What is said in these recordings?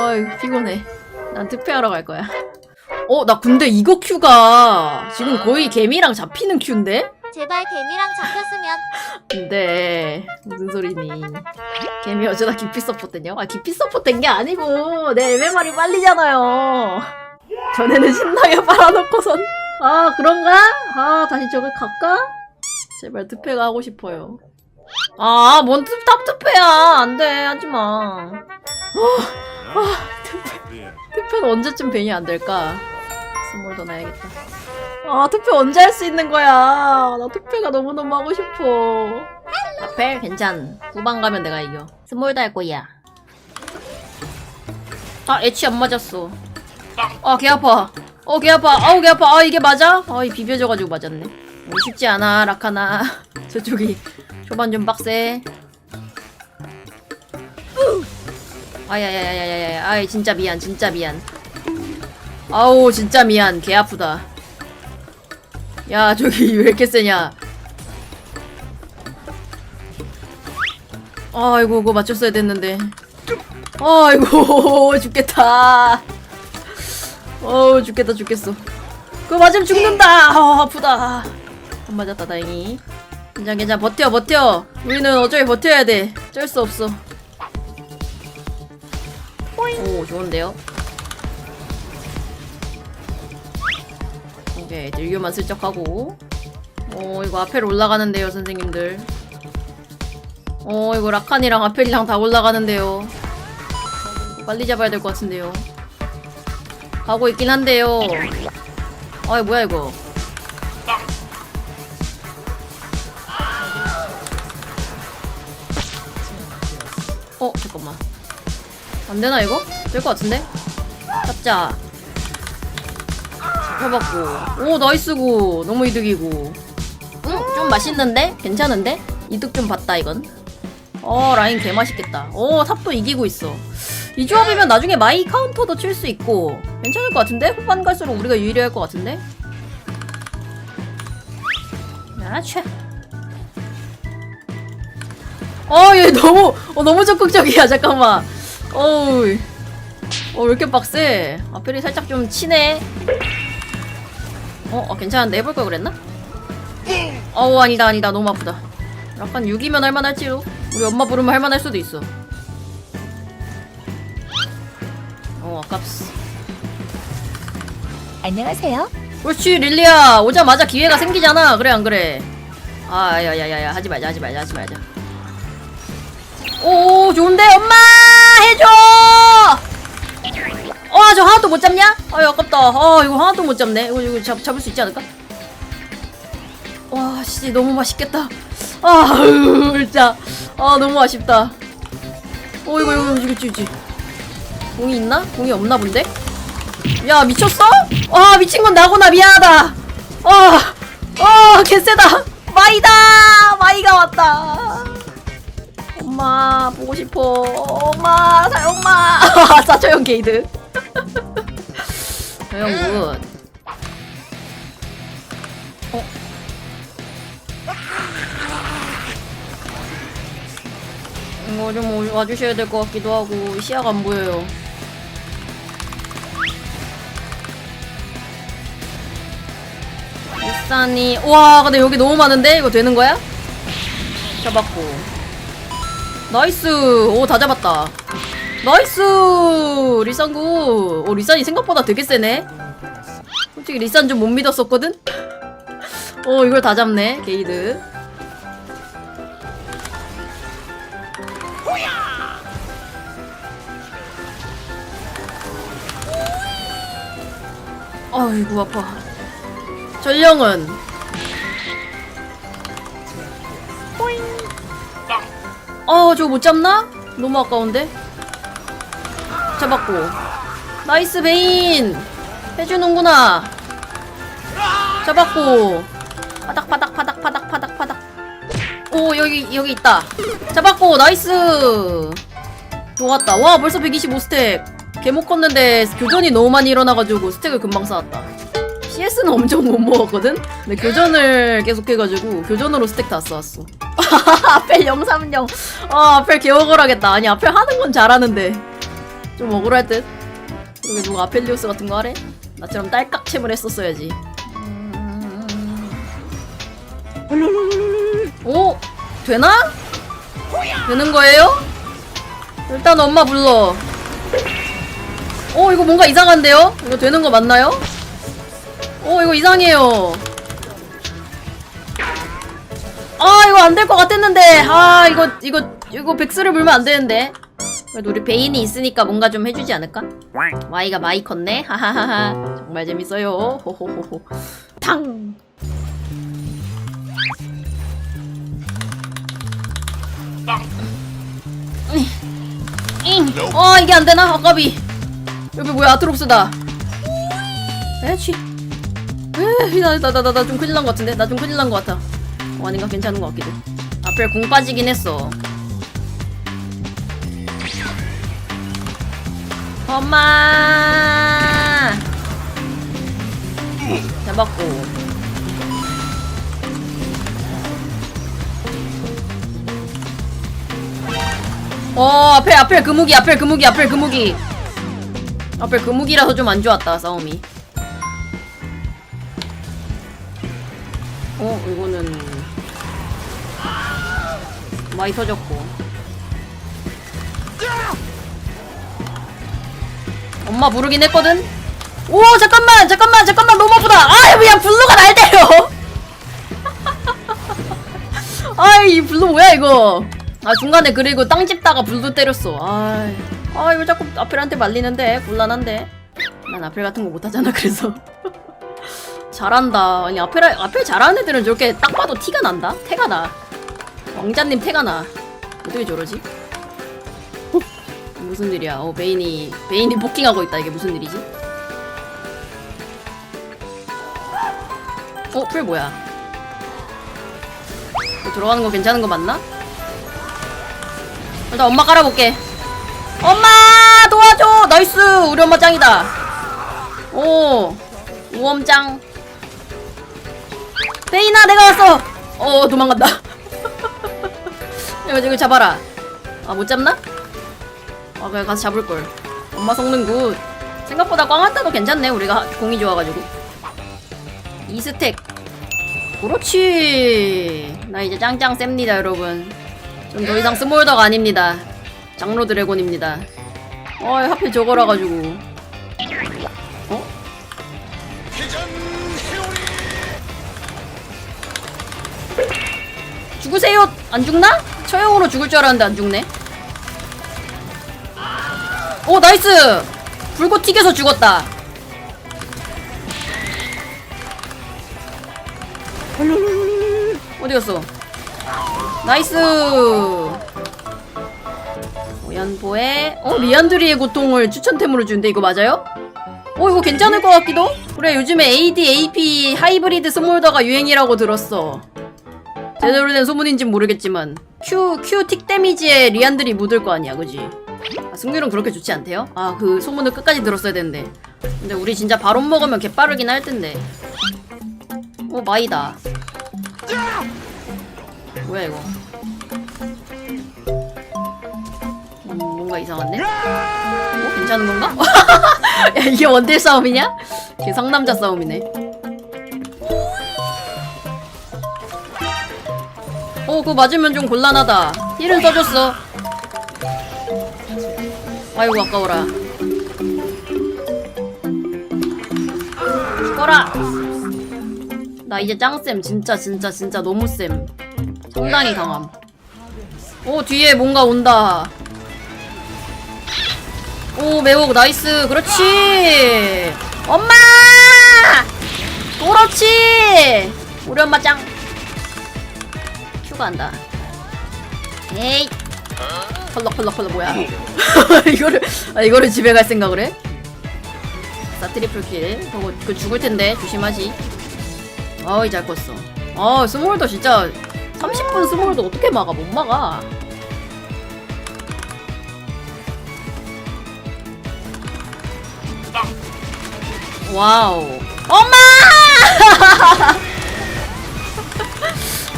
어이 피곤해. 난 투표하러 갈 거야. 어, 나 근데 이거 큐가 지금 거의 개미랑 잡히는 큐인데? 제발 개미랑 잡혔으면 근데 무슨 소리니? 개미 어쩌다 깊이 서포트냐? 아 깊이 서포트인 게 아니고 내 MMR이 빨리잖아요. 전에는 신나게 빨아놓고선 아 그런가? 아 다시 저기 갈까? 제발 투표가 하고 싶어요. 아뭔 탑투표야 안돼 하지마. 투표는 언제쯤 벤이 안 될까? 스몰 더 나야겠다. 아 투표 언제 할 수 있는 거야? 나 투표가 너무너무 하고 싶어. 아펠 괜찮. 후반 가면 내가 이겨. 스몰 달 거야. 아 애치 안 맞았어. 아개 아파. 어개 아파. 아우 개 아파. 아 이게 맞아? 아이 비벼져가지고 맞았네. 어, 쉽지 않아 라카나. 저쪽이 초반 좀 빡세. 아야야야야야야. 아이 진짜 미안 진짜 미안. 아우 진짜 미안. 개 아프다. 야 저기 왜 이렇게 세냐? 아이고 그거 맞췄어야 됐는데. 아이고 죽겠다. 어우 죽겠다 죽겠어. 그거 맞으면 죽는다. 아 아프다. 안 맞았다 다행히. 괜찮 괜찮 버텨 버텨. 우리는 어차피 버텨야 돼. 어쩔 수 없어 오 좋은데요? 오케이 들교만 슬쩍 하고. 어 이거 아펠 올라가는데요 선생님들. 어 이거 라칸이랑 아펠이랑 다 올라가는데요. 빨리 잡아야 될 것 같은데요. 가고 있긴 한데요. 아이 뭐야 이거? 어 잠깐만 안 되나 이거? 될 것 같은데? 잡자 해봤고 오 나이스고 너무 이득이고 응? 좀 맛있는데? 괜찮은데? 이득 좀 봤다 이건 어 라인 개 맛있겠다 어 탑도 이기고 있어 이 조합이면 나중에 마이 카운터도 칠 수 있고 괜찮을 것 같은데? 후반 갈수록 우리가 유리할 것 같은데? 야채 어얘 너무 어, 너무 적극적이야 잠깐만 어우. 어 왜 이렇게 빡세? 아펠이 살짝 좀 치네 어, 어 괜찮은데? 해볼 걸 그랬나? 어우 아니다 아니다. 너무 아프다. 약간 6이면 할만할지로 우리 엄마 부르면 할만할 수도 있어. 어 아깝스 안녕하세요. 그렇지 릴리야. 오자마자 기회가 생기잖아. 그래 안 그래? 아 야 야 야 야. 하지 말자 하지 말자 하지 말자 오 좋은데? 엄마 해줘! 어저 하나도 못 잡냐? 아유 아깝다. 아 이거 하나도 못 잡네. 이거 이거 잡, 잡을 수 있지 않을까? 와씨 너무 맛있겠다. 아 으, 진짜. 아 너무 아쉽다. 어 이거 이거 이거 이거 공이 있나? 공이 없나 본데? 야 미쳤어? 아 미친 건 나구나. 미안하다. 어어 개쎄다. 마이다. 마이가 왔다 엄마 보고 싶어. 엄마 사 엄마. 사초형 게이드. 조용 굿. 어? 이거 좀 와주셔야 될 것 같기도 하고 시야가 안 보여요. 리산이 와 근데 여기 너무 많은데? 이거 되는 거야? 잡았고 나이스. 오 다 잡았다. 나이스! 리산구. 오 리산이 생각보다 되게 세네. 솔직히 리산 좀 못 믿었었거든? 오 이걸 다 잡네 게이드. 아이고 아파. 전령은 어 저거 못 잡나? 너무 아까운데? 잡았고. 나이스 베인! 해주는구나. 잡았고. 파닥 파닥 파닥 파닥 파닥 파닥. 오 여기 여기 있다. 잡았고 나이스! 좋았다. 와 벌써 125 스택. 개못 컸는데 교전이 너무 많이 일어나가지고 스택을 금방 쌓았다. CS는 엄청 못 먹었거든? 근데 교전을 계속 해가지고 교전으로 스택 다 쌓았어 아펠 030아 아펠 개억울하겠다 아니 아펠 하는 건 잘하는데 좀 억울할 듯. 그러게 누가 아펠리오스 같은 거 하래? 나처럼 딸깍챔을 했었어야지. 오 되나? 되는 거예요? 일단 엄마 불러. 어 이거 뭔가 이상한데요? 이거 되는 거 맞나요? 어 이거 이상해요. 아 이거 안 될 것 같았는데. 아 이거 이거 이거 백스를 불면 안 되는데. 그래도 우리 베인이 있으니까 뭔가 좀 해주지 않을까? 마이가 마이 컸네? 하하하하. 정말 재밌어요. 호호호호. 탕! 잉. 어 이게 안 되나? 아까비 여기 뭐야? 아트록스다. 에취 나나 나 나 좀 큰일 난 것 같은데? 나 좀 큰일 난 것 같아 어, 아닌가 괜찮은 것 같기도. 앞에 공 빠지긴 했어. 엄마! 잡았고. 어 앞에 앞에 금무기 앞에 금무기 앞에 금무기. 앞에 금무기라서 좀 안 좋았다 싸움이. 어 이거는 많이 터졌고. 엄마 부르긴 했거든? 오 잠깐만 잠깐만 잠깐만 너무 아프다. 아 그냥 블루가 날 때려? 아이 블루 뭐야 이거? 아 중간에 그리고 땅 짚다가 블루 때렸어. 아이 아 이거 자꾸 아펠한테 말리는데? 곤란한데. 난 아펠 같은 거 못하잖아 그래서. 잘한다. 아니 앞에 앞에 잘하는 애들은 저렇게 딱 봐도 티가 난다. 태가 나. 왕자님 태가 나. 어떻게 저러지? 무슨 일이야? 어 베인이 베인이 포킹하고 있다. 이게 무슨 일이지? 어, 풀 뭐야? 이거 들어가는 거 괜찮은 거 맞나? 일단 엄마 깔아볼게. 엄마 도와줘. 나이스. 우리 엄마 짱이다. 오, 우엄짱. 베이나 내가 왔어. 어 도망간다. 이거 잡아라. 아 못 잡나? 아 그냥 가서 잡을 걸. 엄마 성능 굿. 생각보다 꽝한타도 괜찮네. 우리가 공이 좋아가지고. 2스택. 그렇지. 나 이제 짱짱 셉니다 여러분. 전 더 이상 스몰더가 아닙니다. 장로 드래곤입니다. 어 하필 저거라 가지고. 어? 죽으세요! 안 죽나? 처형으로 죽을 줄 알았는데 안 죽네. 오, 나이스! 불꽃 튀겨서 죽었다. 어디 갔어? 나이스! 오연보의, 어, 리안드리의 고통을 추천템으로 주는데 이거 맞아요? 어, 이거 괜찮을 것 같기도? 그래, 요즘에 AD, AP, 하이브리드 스몰더가 유행이라고 들었어. 제대로 된 소문인진 모르겠지만 Q Q 틱 데미지에 리안들이 묻을 거 아니야, 그지? 아, 승률은 그렇게 좋지 않대요? 아, 그 소문을 끝까지 들었어야 되는데. 근데 우리 진짜 바론 먹으면 개 빠르긴 할 텐데. 오, 마이다. 뭐야 이거? 음, 뭔가 이상한데? 어, 괜찮은 건가? 야, 이게 원딜 싸움이냐? 이게 상남자 싸움이네. 어, 그거 맞으면 좀 곤란하다. 힐은 써줬어. 아이고, 아까워라. 죽어라! 나 이제 짱쌤. 진짜, 진짜, 진짜 너무 쌤. 상당히 강함. 오, 뒤에 뭔가 온다. 오, 매혹, 나이스. 그렇지! 엄마! 그렇지! 우리 엄마 짱. 추가한다. 에이. 펄럭 펄럭 펄럭 뭐야? 이거를 아 이거를 집에 갈 생각을 해? 자 트리플 킬. 그거 그 죽을 텐데 조심하지. 어이 잘 컸어. 어 스몰도 진짜 30분 스몰도 어떻게 막아? 못 막아. 와우. 엄마!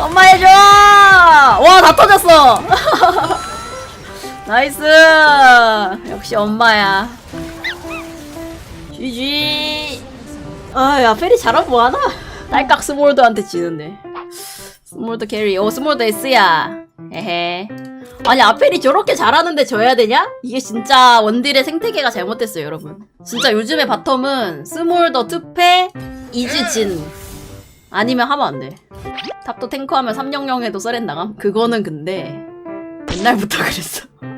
엄마 해줘! 와, 다 터졌어! 나이스! 역시 엄마야. GG. 아 야 페리 잘하면 뭐하나? 딸깍 스몰드한테 지는데. 스몰드 캐리. 오 스몰드 S야. 에헤. 아니 아펠이 저렇게 잘하는데 져야 되냐? 이게 진짜 원딜의 생태계가 잘못됐어요 여러분. 진짜 요즘의 바텀은 스몰더 투페 이즈 진. 아니면 하면 안 돼 탑도 탱커하면 300 해도 서렌 나감? 그거는 근데 옛날부터 그랬어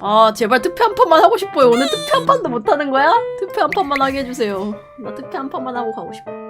아 제발 투표 한 판만 하고 싶어요 오늘 투표 한 판도 못하는 거야? 투표 한 판만 하게 해주세요 나 투표 한 판만 하고 가고 싶어